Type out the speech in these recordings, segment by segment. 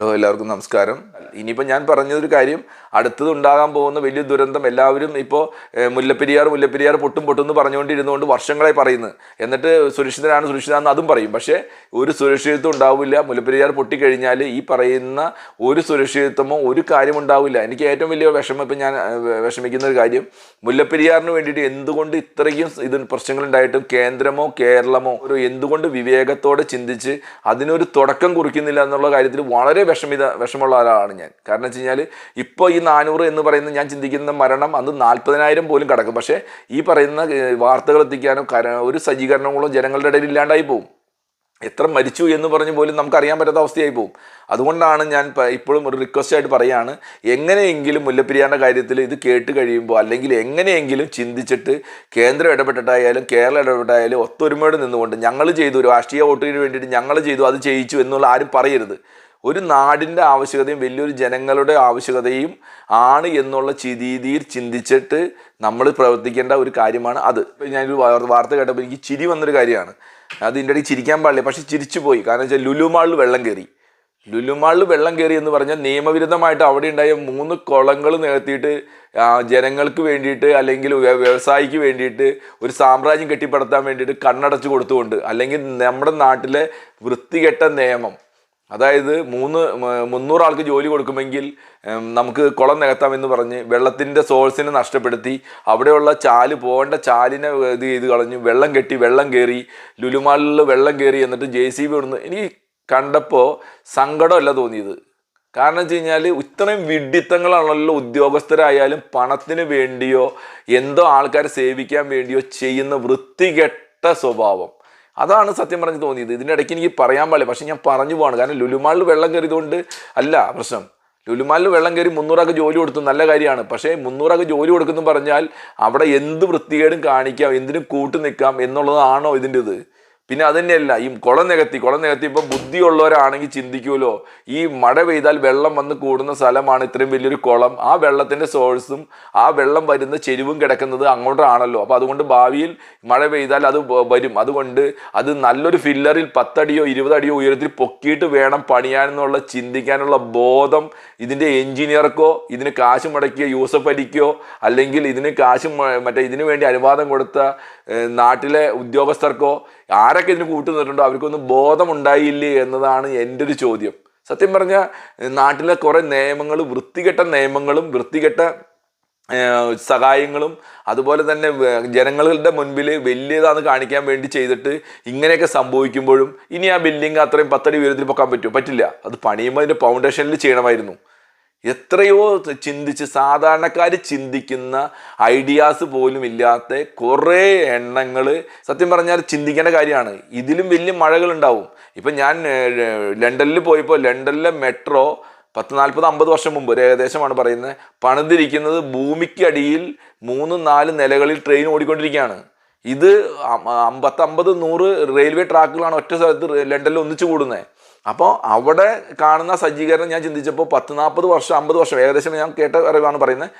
Hello എല്ലാവർക്കും നമസ്കാരം. ഇനിയിപ്പോൾ ഞാൻ പറഞ്ഞതൊരു കാര്യം അടുത്തത് ഉണ്ടാകാൻ പോകുന്ന വലിയ ദുരന്തം എല്ലാവരും ഇപ്പോൾ മുല്ലപ്പെരിയാർ മുല്ലപ്പെരിയാർ പൊട്ടും പൊട്ടും എന്ന് പറഞ്ഞുകൊണ്ടിരുന്നുകൊണ്ട് വർഷങ്ങളായി പറയുന്നു എന്നിട്ട് സുരക്ഷിതരാണ് സുരക്ഷിതരാണെന്ന് അതും പറയും. പക്ഷേ ഒരു സുരക്ഷിതത്വം ഉണ്ടാവില്ല മുല്ലപ്പെരിയാർ പൊട്ടിക്കഴിഞ്ഞാൽ ഈ പറയുന്ന ഒരു സുരക്ഷിതത്വമോ ഒരു കാര്യം ഉണ്ടാവില്ല. എനിക്ക് ഏറ്റവും വലിയ വിഷമം ഇപ്പം ഞാൻ വിഷമിക്കുന്ന ഒരു കാര്യം മുല്ലപ്പെരിയാറിന് വേണ്ടിയിട്ട് എന്തുകൊണ്ട് ഇത്രയും ഇത് പ്രശ്നങ്ങളുണ്ടായിട്ടും കേന്ദ്രമോ കേരളമോ ഒരു എന്തുകൊണ്ട് വിവേകത്തോടെ ചിന്തിച്ച് അതിനൊരു തുടക്കം കുറിക്കുന്നില്ല എന്നുള്ള കാര്യത്തിൽ വളരെ വിഷമിത വിഷമമുള്ള ഒരാളാണ് ഞാൻ. കാരണം വെച്ച് കഴിഞ്ഞാൽ ഇപ്പോൾ ഈ നാനൂറ് എന്ന് പറയുന്ന ഞാൻ ചിന്തിക്കുന്ന മരണം അന്ന് നാൽപ്പതിനായിരം പോലും കിടക്കും. പക്ഷേ ഈ പറയുന്ന വാർത്തകൾ എത്തിക്കാനോ ഒരു സജ്ജീകരണങ്ങളോ ജനങ്ങളുടെ ഇടയിൽ ഇല്ലാണ്ടായി പോകും എത്ര മരിച്ചു എന്ന് പറഞ്ഞു പോലും നമുക്ക് അറിയാൻ പറ്റാത്ത അവസ്ഥയായി പോകും അതുകൊണ്ടാണ് ഞാൻ ഇപ്പോഴും ഒരു റിക്വസ്റ്റ് ആയിട്ട് പറയുകയാണ് എങ്ങനെയെങ്കിലും മുല്ലപ്പെരിയാറിന്റെ കാര്യത്തിൽ ഇത് കേട്ട് കഴിയുമ്പോൾ അല്ലെങ്കിൽ എങ്ങനെയെങ്കിലും ചിന്തിച്ചിട്ട് കേന്ദ്രം ഇടപെട്ടിട്ടായാലും കേരളം ഇടപെട്ടായാലും ഒത്തൊരുമയോടെ നിന്നുകൊണ്ട് ഞങ്ങൾ ചെയ്തു രാഷ്ട്രീയ വോട്ടിന് വേണ്ടിയിട്ട് ഞങ്ങൾ ചെയ്തു അത് ചെയ്യിച്ചു എന്നുള്ള ആരും പറയരുത്. ഒരു നാടിന്റെ ആവശ്യകതയും വലിയൊരു ജനങ്ങളുടെ ആവശ്യകതയും ആണ് എന്നുള്ള രീതിയിൽ ചിന്തിച്ചിട്ട് നമ്മൾ പ്രവർത്തിക്കേണ്ട ഒരു കാര്യമാണ് അത്. ഞാനൊരു വാർ- വാർത്ത കേട്ടപ്പോൾ എനിക്ക് ചിരി വന്നൊരു കാര്യമാണ്. അത് ഇതിന്റെ ഇടയ്ക്ക് ചിരിക്കാൻ പാടില്ല പക്ഷെ ചിരിച്ചു പോയി. കാരണം വെച്ചാൽ ലുലുമാളിൽ വെള്ളം കയറി. ലുലുമാളിൽ വെള്ളം കയറി എന്ന് പറഞ്ഞാൽ നിയമവിരുദ്ധമായിട്ട് അവിടെ ഉണ്ടായ മൂന്ന് കുളങ്ങൾ നികത്തിയിട്ട് ജനങ്ങൾക്ക് വേണ്ടിയിട്ട് അല്ലെങ്കിൽ വ്യവസായിക്ക് വേണ്ടിയിട്ട് ഒരു സാമ്രാജ്യം കെട്ടിപ്പടുത്താൻ വേണ്ടിയിട്ട് കണ്ണടച്ച് കൊടുത്തുകൊണ്ട് അല്ലെങ്കിൽ നമ്മുടെ നാട്ടിലെ വൃത്തികെട്ട നിയമം അതായത് മൂന്ന് മുന്നൂറ് ആൾക്ക് ജോലി കൊടുക്കുമെങ്കിൽ നമുക്ക് കുളം നികത്താമെന്ന് പറഞ്ഞ് വെള്ളത്തിന്റെ സോഴ്സിനെ നഷ്ടപ്പെടുത്തി അവിടെയുള്ള ചാൽ പോകേണ്ട ചാലിനെ ഇത് ചെയ്ത് കളഞ്ഞു വെള്ളം കെട്ടി വെള്ളം കയറി ലുലുമാളിൽ വെള്ളം കയറി എന്നിട്ട് ജെ സി ബി ഇടുന്നു എനിക്ക് കണ്ടപ്പോൾ സങ്കടമല്ല തോന്നിയത്. കാരണം വെച്ച് കഴിഞ്ഞാൽ ഇത്രയും വിഡിത്തങ്ങളാണല്ലോ ഉദ്യോഗസ്ഥരായാലും പണത്തിന് വേണ്ടിയോ എന്തോ ആൾക്കാരെ സേവിക്കാൻ വേണ്ടിയോ ചെയ്യുന്ന വൃത്തികെട്ട സ്വഭാവം. അതാണ് സത്യം പറഞ്ഞ് തോന്നിയത്. ഇതിന്റെ ഇടയ്ക്ക് എനിക്ക് പറയാൻ പാടില്ല. പക്ഷെ ഞാൻ പറഞ്ഞു പോവാണ്. കാരണം ലുലുമാളിൽ വെള്ളം കയറിയതുകൊണ്ട് അല്ല പ്രശ്നം. ലുലുമാലിൽ വെള്ളം കയറി മുന്നൂറാക്ക് ജോലി കൊടുത്തു നല്ല കാര്യമാണ്. പക്ഷേ മുന്നൂറാക്ക് ജോലി കൊടുക്കുന്നു പറഞ്ഞാൽ അവിടെ എന്ത് വൃത്തികേടും കാണിക്കാം എന്തിനും കൂട്ടു നിൽക്കാം എന്നുള്ളതാണോ ഇതിന്റെ ഇത് പിന്നെ അതുതന്നെയല്ല ഈ കുളം നികത്തി കുളം നികത്തി ഇപ്പം ബുദ്ധിയുള്ളവരാണെങ്കിൽ ചിന്തിക്കുമല്ലോ ഈ മഴ പെയ്താൽ വെള്ളം വന്ന് കൂടുന്ന സ്ഥലമാണ് ഇത്രയും വലിയൊരു കുളം. ആ വെള്ളത്തിന്റെ സോഴ്സും ആ വെള്ളം വരുന്ന ചെരുവും കിടക്കുന്നത് അങ്ങോട്ടാണല്ലോ. അപ്പോൾ അതുകൊണ്ട് ഭാവിയിൽ മഴ പെയ്താൽ അത് വരും. അതുകൊണ്ട് അത് നല്ലൊരു ഫില്ലറിൽ പത്തടിയോ ഇരുപതടിയോ ഉയരത്തിൽ പൊക്കിയിട്ട് വേണം പണിയാനെന്നുള്ള ചിന്തിക്കാനുള്ള ബോധം ഇതിന്റെ എഞ്ചിനീയർക്കോ ഇതിന് കാശ് മുടക്കിയ യൂസഫ് അലിക്കോ അല്ലെങ്കിൽ ഇതിന് കാശ് മറ്റേ ഇതിനു വേണ്ടി അനുവാദം കൊടുത്ത നാട്ടിലെ ഉദ്യോഗസ്ഥർക്കോ ആരൊക്കെ ഇതിന് കൂട്ടുനിന്നിട്ടുണ്ടോ? അവർക്കൊന്നും ബോധമുണ്ടായില്ലേ എന്നതാണ് എന്റെ ഒരു ചോദ്യം. സത്യം പറഞ്ഞാൽ നാട്ടിലെ കുറേ നിയമങ്ങൾ വൃത്തികെട്ട നിയമങ്ങളും വൃത്തികെട്ട സഹായങ്ങളും അതുപോലെ തന്നെ ജനങ്ങളുടെ മുൻപിൽ വലിയതാന്ന് കാണിക്കാൻ വേണ്ടി ചെയ്തിട്ട് ഇങ്ങനെയൊക്കെ സംഭവിക്കുമ്പോഴും ഇനി ആ ബിൽഡിംഗ് അത്രയും പത്തടി ഉയരത്തിൽ പൊക്കാൻ പറ്റുമോ പറ്റില്ല. അത് പണിയുമ്പോൾ അതിന്റെ ഫൗണ്ടേഷനിൽ ചെയ്യണമായിരുന്നു. എത്രയോ ചിന്തിച്ച് സാധാരണക്കാർ ചിന്തിക്കുന്ന ഐഡിയാസ് പോലും ഇല്ലാത്ത കുറേ എണ്ണങ്ങൾ സത്യം പറഞ്ഞാൽ ചിന്തിക്കേണ്ട കാര്യമാണ്. ഇതിലും വലിയ മഴകളുണ്ടാവും. ഇപ്പം ഞാൻ ലണ്ടനിൽ പോയപ്പോൾ ലണ്ടനിലെ മെട്രോ പത്ത് നാൽപ്പത് അമ്പത് വർഷം മുമ്പ് ഒരു ഏകദേശമാണ് പറയുന്നത്. പണിതിരിക്കുന്നത് ഭൂമിക്കടിയിൽ മൂന്ന് നാല് നിലകളിൽ ട്രെയിൻ ഓടിക്കൊണ്ടിരിക്കുകയാണ്. ഇത് അമ്പത്തമ്പത് നൂറ് റെയിൽവേ ട്രാക്കുകളാണ് ഒറ്റ സ്ഥലത്ത് ലണ്ടനിൽ ഒന്നിച്ചു കൂടുന്നത്. അപ്പോൾ അവിടെ കാണുന്ന സജ്ജീകരണം ഞാൻ ചിന്തിച്ചപ്പോൾ പത്ത് നാൽപ്പത് വർഷം അമ്പത് വർഷം ഏകദേശം ഞാൻ കേട്ട അറിവാണ് പറയുന്നത്.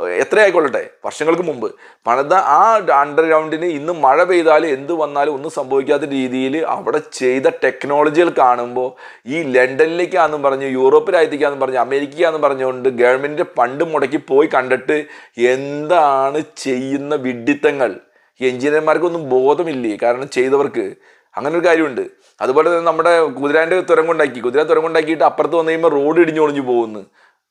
എത്രയായിക്കൊള്ളട്ടെ? വർഷങ്ങൾക്ക് മുമ്പ്. പണിത ആ അണ്ടർഗ്രൗണ്ടിന് ഇന്ന് മഴ പെയ്താൽ എന്ത് വന്നാലും ഒന്നും സംഭവിക്കാത്ത രീതിയിൽ അവിടെ ചെയ്ത ടെക്നോളജികൾ കാണുമ്പോൾ ഈ ലണ്ടനിലേക്കാന്നും പറഞ്ഞ് യൂറോപ്പിലായിരിക്കാന്നും പറഞ്ഞ് അമേരിക്കയാന്നും പറഞ്ഞുകൊണ്ട് ഗവൺമെന്റ് പണ്ട് മുടക്കി പോയി കണ്ടിട്ട് എന്താണ് ചെയ്യുന്ന വിഡിത്തങ്ങൾ? എഞ്ചിനീയർമാർക്കൊന്നും ബോധമില്ലേ? കാരണം ചെയ്തവർക്ക്. അങ്ങനെ ഒരു കാര്യമുണ്ട്. അതുപോലെ തന്നെ നമ്മുടെ കുതിരാന്റെ തുരങ്കുണ്ടാക്കി. കുതിര തുരങ്കുണ്ടാക്കിയിട്ട് അപ്പുറത്ത് വന്നു കഴിയുമ്പോൾ റോഡ് ഇടിഞ്ഞു പോകുന്നു.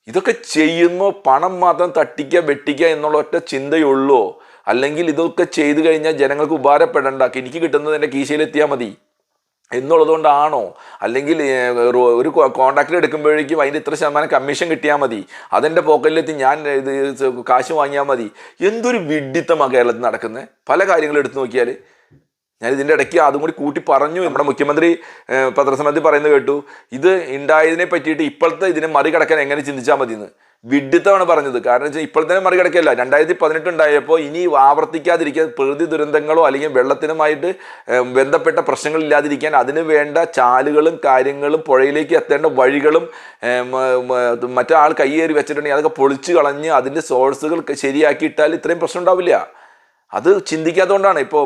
ഇതൊക്കെ ചെയ്യുമ്പോൾ പണം മാത്രം തട്ടിക്കുക വെട്ടിക്കുക എന്നുള്ള ഒറ്റ ചിന്തയുള്ളൂ. അല്ലെങ്കിൽ ഇതൊക്കെ ചെയ്തു കഴിഞ്ഞാൽ ജനങ്ങൾക്ക് ഉപകാരപ്പെടണ്ട എനിക്ക് കിട്ടുന്നത് എന്റെ കീശയിലെത്തിയാൽ മതി എന്നുള്ളതുകൊണ്ടാണോ? അല്ലെങ്കിൽ ഒരു കോൺട്രാക്ട് എടുക്കുമ്പോഴേക്കും അതിന്റെ ഇത്ര ശതമാനം കമ്മീഷൻ കിട്ടിയാൽ മതി. അതെന്റെ പോക്കറ്റിലെത്തി ഞാൻ ഇത് കാശ് വാങ്ങിയാൽ മതി. എന്തൊരു വിഡിത്തമാണ് കേരളത്തിൽ നടക്കുന്നത് പല കാര്യങ്ങളും എടുത്തു നോക്കിയാൽ ഞാൻ ഇതിന്റെ ഇടയ്ക്ക് അതും കൂടി കൂട്ടി പറഞ്ഞു. നമ്മുടെ മുഖ്യമന്ത്രി പത്രസമ്മേളനത്തിൽ പറയുന്നത് കേട്ടു. ഇത് ഉണ്ടായതിനെ പറ്റിയിട്ട് ഇപ്പോഴത്തെ ഇതിനെ മറികടക്കാൻ എങ്ങനെ ചിന്തിച്ചാൽ മതി എന്ന് വിഡിത്തമാണ് പറഞ്ഞത്. കാരണം വെച്ചാൽ ഇപ്പോൾ തന്നെ മറികടക്കല്ല രണ്ടായിരത്തി പതിനെട്ട് ഉണ്ടായപ്പോൾ ഇനി ആവർത്തിക്കാതിരിക്കാൻ പ്രകൃതി ദുരന്തങ്ങളോ അല്ലെങ്കിൽ വെള്ളത്തിനുമായിട്ട് ബന്ധപ്പെട്ട പ്രശ്നങ്ങൾ ഇല്ലാതിരിക്കാൻ അതിന് വേണ്ട ചാലുകളും കാര്യങ്ങളും പുഴയിലേക്ക് എത്തേണ്ട വഴികളും ആൾ കൈയേറി വെച്ചിട്ടുണ്ടെങ്കിൽ അതൊക്കെ പൊളിച്ചു കളഞ്ഞ് അതിന്റെ സോഴ്സുകൾ ശരിയാക്കിയിട്ടാൽ ഇത്രയും പ്രശ്നം ഉണ്ടാവില്ല. അത് ചിന്തിക്കാത്തതുകൊണ്ടാണ് ഇപ്പോൾ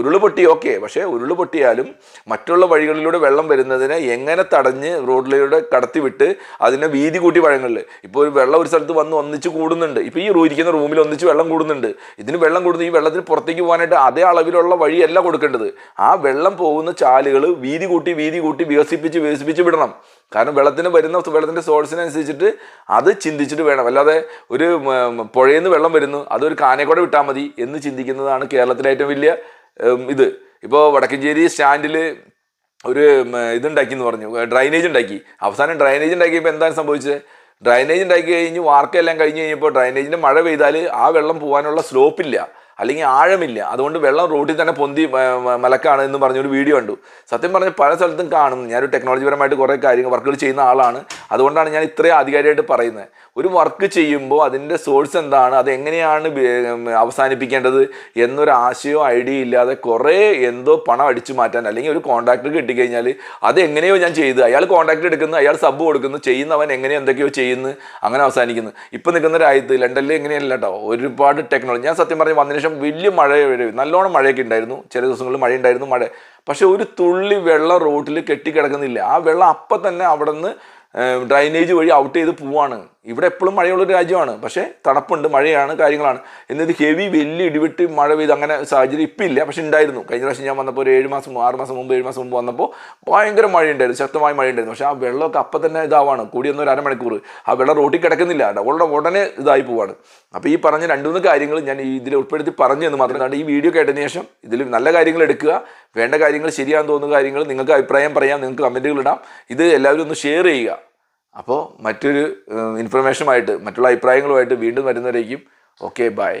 ഉരുൾ പൊട്ടി ഓക്കെ. പക്ഷേ ഉരുൾ പൊട്ടിയാലും മറ്റുള്ള വഴികളിലൂടെ വെള്ളം വരുന്നതിനെ എങ്ങനെ തടഞ്ഞ് റോഡിലൂടെ കടത്തിവിട്ട് അതിനെ വീതി കൂട്ടി വഴങ്ങളിൽ ഇപ്പോൾ ഒരു വെള്ളം ഒരു സ്ഥലത്ത് വന്ന് ഒന്നിച്ച് കൂടുന്നുണ്ട്. ഇപ്പോൾ ഈ ഇരിക്കുന്ന റൂമിൽ ഒന്നിച്ച് വെള്ളം കൂടുന്നുണ്ട്. ഇതിന് വെള്ളം കൊടുത്ത് ഈ വെള്ളത്തിന് പുറത്തേക്ക് പോകാനായിട്ട് അതേ അളവിലുള്ള വഴിയല്ല കൊടുക്കേണ്ടത്. ആ വെള്ളം പോകുന്ന ചാലുകൾ വീതി കൂട്ടി വീതി കൂട്ടി വികസിപ്പിച്ച് വികസിപ്പിച്ച് വിടണം. കാരണം വെള്ളത്തിന് വരുന്ന വെള്ളത്തിന്റെ സോഴ്സിനനുസരിച്ചിട്ട് അത് ചിന്തിച്ചിട്ട് വേണം. അല്ലാതെ ഒരു പുഴയിൽ നിന്ന് വെള്ളം വരുന്നു അതൊരു കാനേക്കൂടെ വിട്ടാൽ മതി എന്ന് ചിന്തിക്കുന്നതാണ് കേരളത്തിലെ ഏറ്റവും വലിയ ഇത്. ഇപ്പോൾ വടക്കഞ്ചേരി സ്റ്റാൻഡിൽ ഒരു ഇതുണ്ടാക്കി എന്ന് പറഞ്ഞു. ഡ്രൈനേജ് ഉണ്ടാക്കി. അവസാനം ഡ്രൈനേജ് ഉണ്ടാക്കിയപ്പോൾ എന്താണ് സംഭവിച്ചത്? ഡ്രൈനേജ് ഉണ്ടാക്കി കഴിഞ്ഞ് വാർക്കെല്ലാം കഴിഞ്ഞ് കഴിഞ്ഞപ്പോൾ ഡ്രൈനേജിന്റെ മഴ പെയ്താൽ ആ വെള്ളം പോകാനുള്ള സ്ലോപ്പില്ല. അല്ലെങ്കിൽ ആഴമില്ല. അതുകൊണ്ട് വെള്ളം റോഡിൽ തന്നെ പൊന്തി മലക്കാണ് എന്ന് പറഞ്ഞൊരു വീഡിയോ ഉണ്ട് സത്യം പറഞ്ഞ് പല സ്ഥലത്തും കാണും. ഞാനൊരു ടെക്നോളജിപരമായിട്ട് കുറേ കാര്യങ്ങൾ വർക്കുകൾ ചെയ്യുന്ന ആളാണ്. അതുകൊണ്ടാണ് ഞാൻ ഇത്രയും ആധികാരികമായിട്ട് പറയുന്നത്. ഒരു വർക്ക് ചെയ്യുമ്പോൾ അതിന്റെ സോഴ്സ് എന്താണ്? അത് എങ്ങനെയാണ് അവസാനിപ്പിക്കേണ്ടത്? എന്നൊരു ആശയോ ഐഡിയ ഇല്ലാതെ കുറേ എന്തോ പണം അടിച്ചു മാറ്റാൻ അല്ലെങ്കിൽ ഒരു കോൺട്രാക്ടർ കിട്ടിക്കഴിഞ്ഞാൽ അത് എങ്ങനെയോ ഞാൻ ചെയ്ത്. അയാൾ കോൺട്രാക്ട് എടുക്കുന്നു അയാൾ സബ് കൊടുക്കുന്നു ചെയ്യുന്നവൻ എങ്ങനെയോ എന്തൊക്കെയോ ചെയ്യുന്നു അങ്ങനെ അവസാനിക്കുന്നു. ഇപ്പം നിൽക്കുന്ന രാജ്യത്ത് ലണ്ടനിൽ എങ്ങനെയല്ല കേട്ടോ ഒരുപാട് ടെക്നോളജി ഞാൻ സത്യം പറഞ്ഞു വന്നതിന് ശേഷം വലിയ മഴ. നല്ലോണം മഴയൊക്കെ ഉണ്ടായിരുന്നു. ചില ദിവസങ്ങളിൽ മഴ ഉണ്ടായിരുന്നു മഴ. പക്ഷെ ഒരു തുള്ളി വെള്ളം റോട്ടിൽ കെട്ടിക്കിടക്കുന്നില്ല. ആ വെള്ളം അപ്പം തന്നെ അവിടെ നിന്ന് ഡ്രൈനേജ് വഴി ഔട്ട് ചെയ്ത് പോവാണ്. ഇവിടെ എപ്പോഴും മഴയുള്ളൊരു രാജ്യമാണ്. പക്ഷേ തണുപ്പുണ്ട് മഴയാണ് കാര്യങ്ങളാണ്. എന്നിട്ട് ഹെവി വലിയ ഇടിവിട്ട് മഴ പെയ്ത് അങ്ങനെ സാഹചര്യം ഇപ്പം ഇല്ല. പക്ഷേ ഉണ്ടായിരുന്നു കഴിഞ്ഞ പ്രാവശ്യം ഞാൻ വന്നപ്പോൾ ഒരു ഏഴ് മാസം ആറ് മാസം മുമ്പ് ഏഴ് മാസം മുമ്പ് വന്നപ്പോൾ ഭയങ്കര മഴയുണ്ടായിരുന്നു. ശക്തമായ മഴയുണ്ടായിരുന്നു. പക്ഷേ ആ വെള്ളമൊക്കെ അപ്പം തന്നെ ഇതാവാണ്. കൂടിയൊന്നും ഒരു അരമണിക്കൂർ. ആ വെള്ളം റോട്ടിൽ കിടക്കുന്നില്ല. ഉടനെ ഉടനെ ഇതായി പോവാണ്. അപ്പോൾ ഈ പറഞ്ഞ രണ്ട് മൂന്ന് കാര്യങ്ങൾ ഞാൻ ഇതിൽ ഉൾപ്പെടുത്തി പറഞ്ഞു എന്ന് മാത്രം കണ്ട് ഈ വീഡിയോ കേട്ടതിന് ശേഷം ഇതിൽ നല്ല കാര്യങ്ങൾ എടുക്കുക. വേണ്ട കാര്യങ്ങൾ ശരിയാണെന്ന് തോന്നുന്ന കാര്യങ്ങൾ നിങ്ങൾക്ക് അഭിപ്രായം പറയാം. നിങ്ങൾക്ക് കമന്റുകൾ ഇടാം. ഇത് എല്ലാവരും ഒന്ന് ഷെയർ ചെയ്യുക. അപ്പോൾ മറ്റൊരു ഇൻഫർമേഷനുമായിട്ട് മറ്റുള്ള അഭിപ്രായങ്ങളുമായിട്ട് വീണ്ടും വരുന്നവരേക്കും ഓക്കെ ബൈ